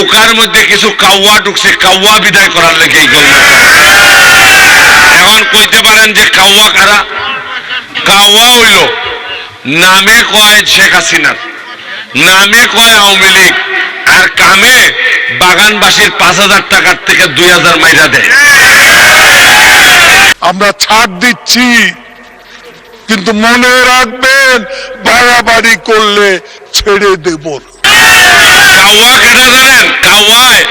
নৌকার মধ্যে কিছু কাউয়া ঢুকছে কাউয়া বিদায় করার লেগে এই এখন কইতে পারেন যে কাউয়া কারা? কাউয়া হইল, নামে কয় শেখ হাসিনার, নামে কয় আওয়ামী লীগ, আর কামে বাগানবাসীর পাঁচ হাজার টাকার থেকে দুই হাজার মাইরা দেয়। আমরা ছাড় দিচ্ছি, কিন্তু মনে রাখবেন, বাড়াবাড়ি করলে ছেড়ে দেব না। কাওয়া কেটা জানেন? কাওয়ায়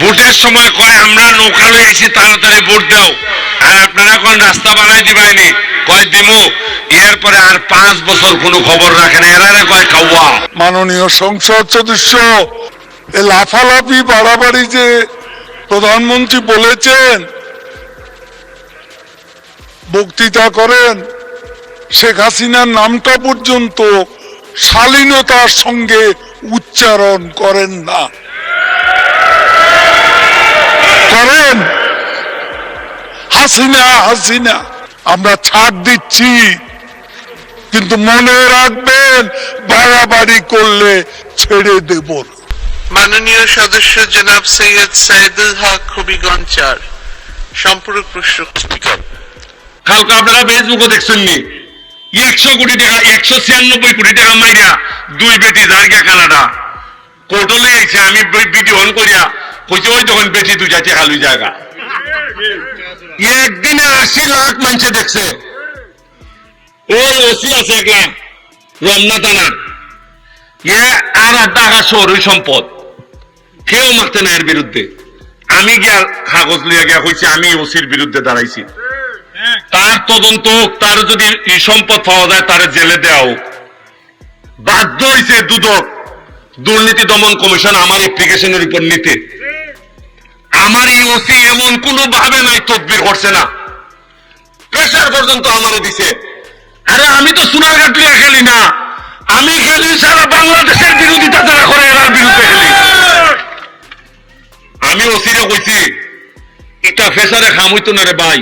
ভোটের সময় কয়, আমরা নৌকা এসে তাড়াতাড়ি ভোট দাও। আর আপনারা কোন রাস্তা বানাই দিবাইনি। কয়, দিমু। এরপরে আর পাঁচ বছর কোনো খবর রাখে না। এরা কয় কাওয়া মাননীয় সংসদ সদস্য, এ লাফালাফি বাড়াবাড়ি যে প্রধানমন্ত্রী বলেছেন, বক্তৃতা করেন, শেখ হাসিনার নামটা পর্যন্ত শালীনতার সঙ্গে উচ্চারণ করেন না। করেন। হাসিনা হাসিনা আমরা ছাড় দিচ্ছি। কিন্তু মনে রাখবেন বাড়াবাড়ি করলে ছেড়ে দেব না। মাননীয় সদস্য জনাব সৈয়দ সাইদুল হক হবিগঞ্জ চার সম্পূরক প্রশ্ন স্পিকার। কালকে আপনারা ফেসবুকে দেখছেন নি? একশো কোটি টাকা একশো ছিয়ানব্বই কোটি টাকা মাইরা দুই বেটি জায়গা কানাডা কোর্টলে এসে আমি ভিডিও অন করিয়া কইছে ওই তখন বেটি দুই জাতি খালুই জায়গা। একদিনে আশি লাখ মানুষে দেখছে। ওই ওসি আছে একলা রমনা থানার। এ আর আড্ডা আঘাত শহরের সম্পদ। কেউ মারতে না এর বিরুদ্ধে। আমি গিয়া কাগজ লিয়া গিয়া কইছি আমি ওসির বিরুদ্ধে দাঁড়াইছি। তার তদন্ত হোক তার যদি এই সম্পদ পাওয়া যায় তার জেলে দেওয়া হোক। বাধ্য হয়েছে দুদক দুর্নীতি দমন কমিশন আমার অ্যাপ্লিকেশনের উপর নিতে। আমার এই ওসি এমন কোনো ভাবে নাই, তদবির করছে না। প্রেসার পর্যন্ত আমারে দিছে। আরে আমি তো সোনারঘাট লিয়ে খেলি না। আমি খেলি সারা বাংলাদেশের বিরোধিতা যারা করে এরার বিরুদ্ধে খেলি। আমি ওসিরে কইছি, এটা ফেসারে খাম হইতো না রে ভাই।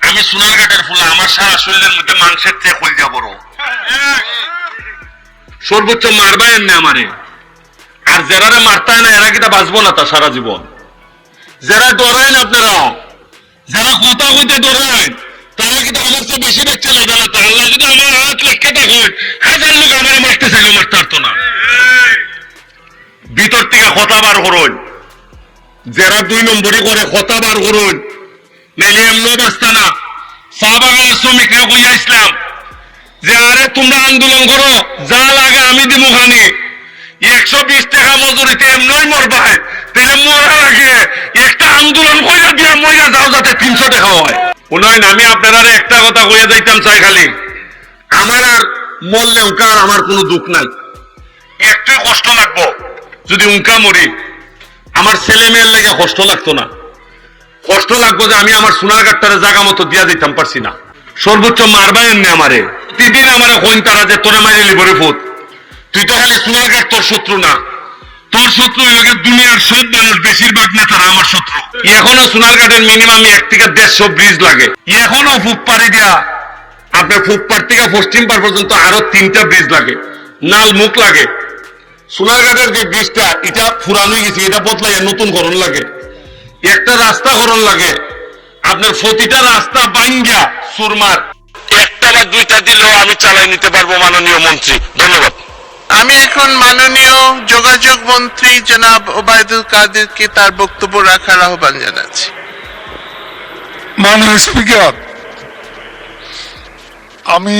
আমি সোনারঘাটের ফুলা, আমার সারা শরীরের মধ্যে মাংসের চেয়ে কলজা বড়। সর্বোচ্চ মারবাই এমনি আমারে। আর যারারে মারতায় না, এরা কিটা বাঁচবো না তা সারা জীবন। যারা ডরায় না আপনারা যারা কথা কইতে ডরায়, তারা কিন্তু আমার চেয়ে বেশি দেখছে লাগে না তা। আল্লাহ যদি আমার হাত লেখকে দেখুন, হাজার লোক আমার মারতে চাইলে মারতে পারতো না। ভিতর থেকে কথা বার করুন যারা দুই নম্বরই করে কথা বার করুন নাইলে এমনও বাঁচতা না। চা বাগানের শ্রমিকরা কইয়া ইসলাম যে, আরে তোমরা আন্দোলন করো, যা লাগে আমি দিব খানি। একশো বিশ টাকা মজুরিতে এমনই মরবাই মরার আগে। একটা আন্দোলন কইরা দিয়ে মইরা যাও যাতে তিনশো টাকা হয়। উন্নয়ন আমি আপনারা একটা কথা কইয়া যাইতাম চাই খালি আমার আর মরলে উনকা আমার কোনো দুঃখ নাই। একটুই কষ্ট লাগবো, যদি উনকা মরি। আমার ছেলে মেয়ের লেগে কষ্ট লাগতো না। কষ্ট লাগবো যে আমি আমার সোনার গাটটারে জায়গা মতো দিয়া দিতাম, পারছি না। সর্বোচ্চ মারবা এমনি আমারে। প্রতিদিন আমারে কইন তারা যে তোরে মাইরে লিবরে ফুট তুই তো খালি সোনার গাট তোর শত্রু না। তোর শত্রু এলাকার দুনিয়ার সব মানুষ বেশিরভাগ নেতারা আমার শত্রু। এখনও সোনার ঘাটের মিনিমাম এক থেকে দেড়শো ব্রিজ লাগে। এখনও ফুক পাড়ি দিয়া আপনার ফুক থেকে পশ্চিম পাড় পর্যন্ত আরও তিনটা ব্রিজ লাগে। নাল মুখ লাগে। সোনারঘাটের যে ব্রিজটা এটা ফুরানো গেছে এটা বদলাই নতুন করণ লাগে। একটা রাস্তা করণ লাগে। আপনার প্রতিটা রাস্তা বাঙ্গা সুরমার একটা দুইটা দিলেও আমি চালাই নিতে পারব মাননীয় মন্ত্রী। ধন্যবাদ। আমি এখন মাননীয় যোগাযোগ মন্ত্রী জনাব ওবায়দুল কাদেরকে তার বক্তব্য রাখার আহ্বান জানাচ্ছি। মাননীয় স্পিকার আমি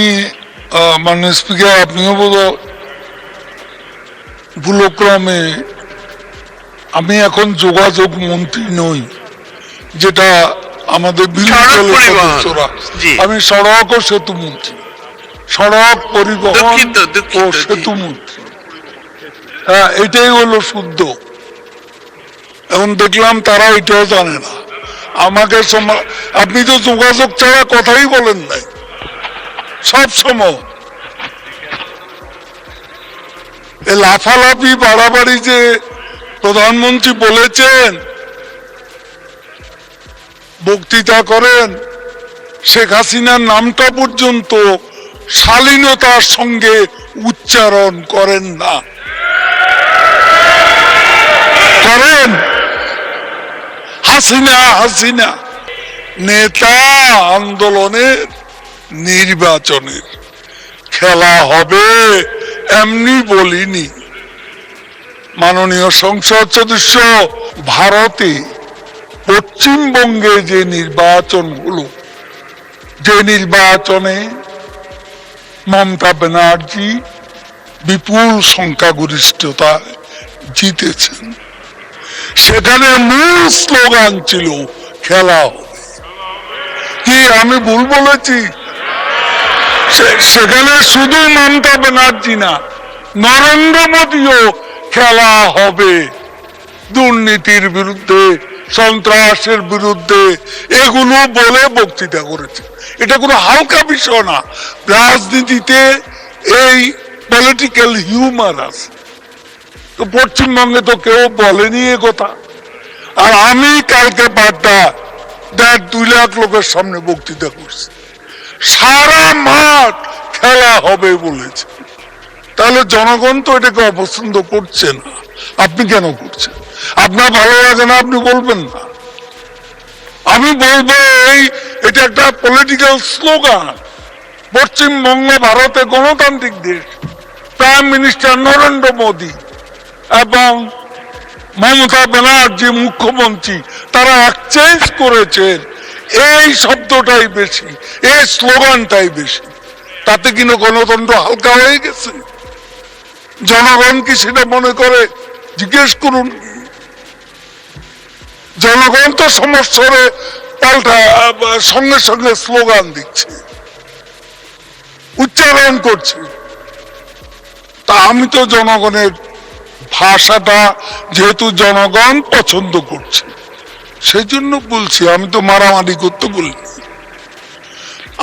আহ, মাননীয় স্পিকার আপনিও বোধ ভুলক্রমে আমি এখন যোগাযোগ মন্ত্রী নই যেটা আমাদের বিরোধী দলের সদস্যরা। আমি সড়ক ও সেতু মন্ত্রী। সড়ক পরিবহন ও সেতু মন্ত্রী। হ্যাঁ এটাই হলো শুদ্ধ। এখন দেখলাম তারা এটাও জানে না। আমাকে আপনি তো যোগাযোগ ছাড়া কথাই বলেন নাই। সব সময়। লাফালাফি বাড়াবাড়ি যে প্রধানমন্ত্রী বলেছেন বক্তৃতা করেন শেখ হাসিনার নামটা পর্যন্ত শালীনতার সঙ্গে উচ্চারণ করেন না। করেন? হাসিনা হাসিনা, নেতা আন্দোলনের নির্বাচনের খেলা হবে এমনি বলিনি। মাননীয় সংসদ সদস্য, ভারতে পশ্চিমবঙ্গে যে নির্বাচন হলো যে নির্বাচনে মমতা ব্যানার্জি বিপুল সংখ্যাগরিষ্ঠতা জিতেছেন। সেখানে মূল স্লোগান ছিল, খেলা হবে। কি আমি ভুল বলেছি? সেখানে শুধু মমতা ব্যানার্জি না, নরেন্দ্র মোদীও খেলা হবে। দুর্নীতির বিরুদ্ধে সন্ত্রাসের বিরুদ্ধে এগুলো বলে বক্তৃতা করেছে। এটা কোনো হালকা বিষয় না। রাজনীতিতে এই পলিটিক্যাল হিউমার আছে। তো পশ্চিমবঙ্গে তো কেউ বলেনি এ কথা। আর আমি কালকে বারটা দেড় দুই লাখ লোকের সামনে বক্তৃতা করছি। সারা মাঠ খেলা হবে বলেছে। তাহলে জনগণ তো এটাকে অপছন্দ করছে না। আপনি কেন করছেন? আপনার ভালো লাগে না, আপনি বলবেন না। আমি বলব এই, এটা একটা পলিটিক্যাল স্লোগান পশ্চিমবঙ্গ ভারতে গণতান্ত্রিক দেশ। প্রাইম মিনিস্টার নরেন্দ্র মোদী এবং মমতা ব্যানার্জি মুখ্যমন্ত্রী, তারা এক্সচেঞ্জ করেছেন এই শব্দটাই বেশি, এই স্লোগানটাই বেশি। তাতে কিনা গণতন্ত্র হালকা হয়ে গেছে? জনগণ কি সেটা মনে করে? জিজ্ঞেস করুন। জনগণ তো সমস্যরে পাল্টা সঙ্গে সঙ্গে স্লোগান দিচ্ছে। উচ্চারণ করছে। তা আমি তো জনগণের ভাষাটা যেহেতু জনগণ পছন্দ করছে সেই জন্য বলছি, আমি তো মারামারি করতে বলিনি।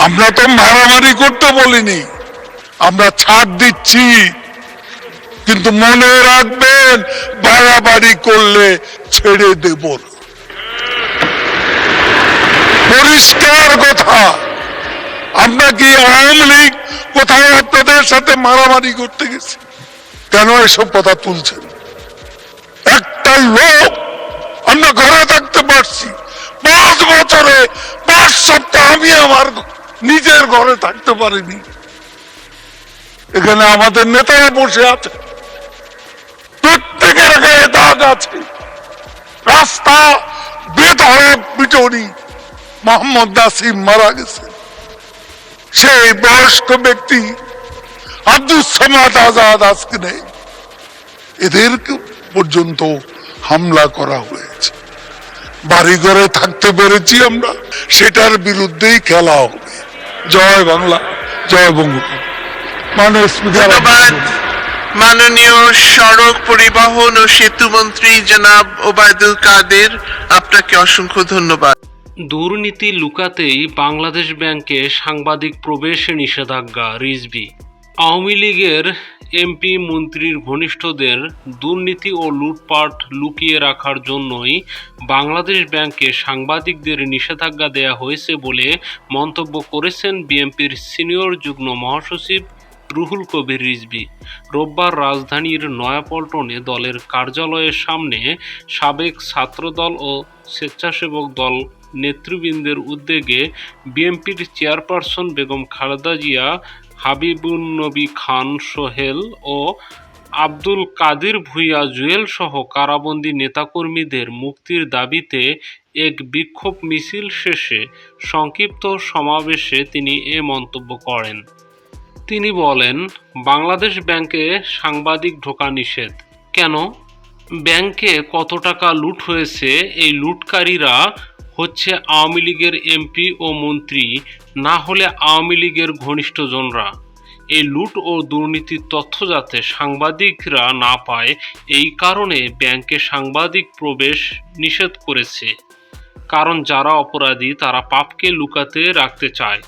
আমরা তো মারামারি করতে বলিনি। আমরা ছাড় দিচ্ছি। কিন্তু মনে রাখবেন, বাড়াবাড়ি করলে ছেড়ে দেব। পরিষ্কার কথা। আমরা কি আওয়ামী লীগ কোথাও আপনাদের সাথে মারামারি করতে গেছি? কেন এসব কথা তুলছেন? একটা লোক আমরা ঘরে থাকতে পারছি। পাঁচ বছরে, পাঁচ সপ্তাহ আমি আমার নিজের ঘরে থাকতে পারিনি। এখানে আমাদের নেতারা বসে আছে। প্রত্যেকের গায়ে দাগ আছে। রাস্তা বেধরে পিটনি মোহাম্মদ নাসিম মারা গেছে। সেই বয়স্ক ব্যক্তি আব্দুল সামাদ আজাদ আজকে নেই। এদেরকে পর্যন্ত হামলা করা হয়েছে। বাড়ি ঘরে থাকতে পেরেছি আমরা সেটার বিরুদ্ধেই খেলা হবে। জয় বাংলা জয় বঙ্গবন্ধু। মানে মাননীয় সড়ক পরিবহন ও সেতু মন্ত্রী জনাব ওবায়দুল কাদের আপনাকে অসংখ্য ধন্যবাদ। দুর্নীতি লুকাতেই বাংলাদেশ ব্যাংকে সাংবাদিক প্রবেশে নিষেধাজ্ঞা, রিজভি। আওয়ামী লীগের এমপি মন্ত্রীর ঘনিষ্ঠদের দুর্নীতি ও লুটপাট লুকিয়ে রাখার জন্যই বাংলাদেশ ব্যাংকে সাংবাদিকদের নিষেধাজ্ঞা দেয়া হয়েছে বলে মন্তব্য করেছেন বিএনপির সিনিয়র যুগ্ম মহাসচিব রুহুল কবির রিজভি। রোববার রাজধানীর নয়াপল্টনে দলের কার্যালয়ের সামনে সাবেক ছাত্রদল ও স্বেচ্ছাসেবক দল নেতৃবৃন্দের উদ্যোগে বিএনপির চেয়ারপারসন বেগম খালেদা জিয়া, হাবিবুন নবী খান সোহেল ও আব্দুল কাদির ভুইয়া জুয়েল সহ কারাবন্দী নেতাকর্মীদের মুক্তির দাবিতে এক বিক্ষোভ মিছিল শেষে সংক্ষিপ্ত সমাবেশে তিনি এ মন্তব্য করেন। তিনি বলেন, বাংলাদেশ ব্যাংকে সাংবাদিক ঢোকা নিষেধ। কেন? ব্যাংকে কত টাকা লুট হয়েছে, এই লুটকারীরা হচ্ছে আওয়ামী লীগের এমপি ও মন্ত্রী, না হলে আওয়ামী লীগের ঘনিষ্ঠজনরা। এই লুট ও দুর্নীতির তথ্য যাতে সাংবাদিকরা না পায়, এই কারণে ব্যাংকে সাংবাদিক প্রবেশ নিষেধ করেছে। কারণ যারা অপরাধী, তারা পাপকে লুকাতে রাখতে চায়।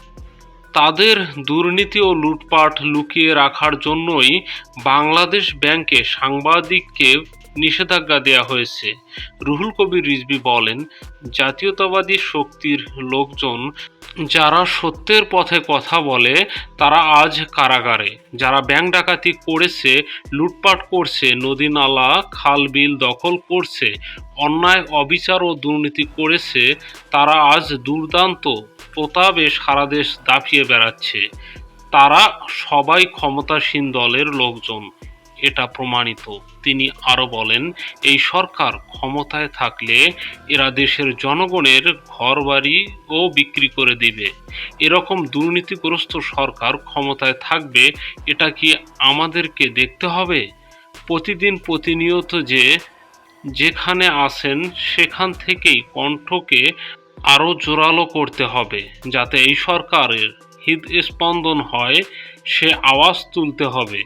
তাদের দুর্নীতি ও লুটপাট লুকিয়ে রাখার জন্যই বাংলাদেশ ব্যাংকে সাংবাদিককে নিষেধাজ্ঞা দেওয়া হয়েছে। রুহুল কবির রিজভি বলেন, জাতীয়তাবাদী শক্তির লোকজন যারা সত্যের পথে কথা বলে, তারা আজ কারাগারে। যারা ব্যাংক ডাকাতি করেছে, লুটপাট করছে নদী নালা খাল বিল দখল করছে, অন্যায়, অবিচার ও দুর্নীতি করেছে, তারা আজ দুর্দান্ত প্রতাপে সারা দেশ দাপিয়ে বেড়াচ্ছে। তারা সবাই ক্ষমতাসীন দলের লোকজন। এটা প্রমাণিত। তিনি আরও বলেন, এই সরকার ক্ষমতায় থাকলে এরা দেশের জনগণের ঘরবাড়ি ও বিক্রি করে দিবে। এরকম দুর্নীতিগ্রস্ত সরকার ক্ষমতায় থাকবে, এটা কি আমাদেরকে দেখতে হবে? প্রতিদিন প্রতিনিয়ত যে যেখানে আসেন সেখান থেকেই কণ্ঠকে আরও জোরালো করতে হবে, যাতে এই সরকারের হৃদস্পন্দন হয়, সে আওয়াজ তুলতে হবে।